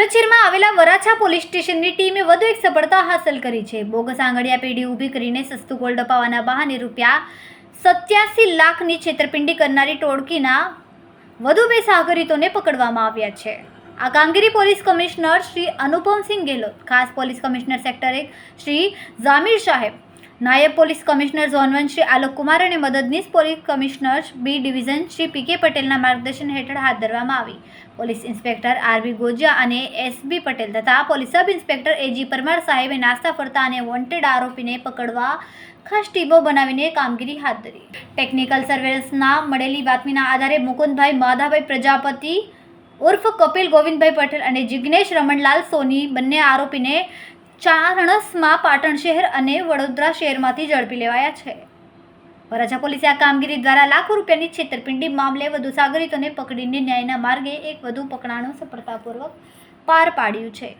સુરત આવેલા વરાછા પોલીસ સ્ટેશનની ટીમે વધુ એક સફળતા હાંસલ કરી છે. બોગસ આંગડિયા પેઢી ઊભી કરીને સસ્તું ગોલ્ડ અપાવવાના બહાને રૂપિયા સત્યાસી લાખની છેતરપિંડી કરનારી ટોળકીના વધુ બે સાગરીતોને પકડવામાં આવ્યા છે. આ કામગીરી પોલીસ કમિશનર શ્રી અનુપમસિંહ ગેહલોત, ખાસ પોલીસ કમિશનર સેક્ટર એક શ્રી ઝામીર સાહેબ નાયબ police commissioner zone one Shri Alok Kumar અને મદદનીશ police commissioner B division Shri P K પટેલના માર્ગદર્શન હેઠળ હાથ ધરવામાં આવી. પોલીસ ઇન્સ્પેક્ટર આરબી ગોજિયા અને એસબી પટેલ તથા police sub inspector A G Parmar સાહેબે નાસ્તા ફરતા અને વોન્ટેડ આરોપીને પકડવા ખાસ ટીમો બનાવીને કામગીરી હાથ ધરી. ટેકનિકલ સર્વેલન્સના મળેલી બાતમીના આધારે મુકુંદભાઈ માધાભાઈ પ્રજાપતિ ઉર્ફ કપિલ ગોવિંદભાઈ પટેલ અને જિગ્નેશ રમણલાલ સોની બંને આરોપીને ચારણસમાં પાટણ શહેર અને વડોદરા શહેરમાંથી ઝડપી લેવાયા છે. વરાછા પોલીસે આ કામગીરી દ્વારા લાખો રૂપિયાની છેતરપિંડી મામલે વધુ સાગરીતોને પકડીને ન્યાયના માર્ગે એક વધુ પકડાણું સફળતાપૂર્વક પાર પાડ્યું છે.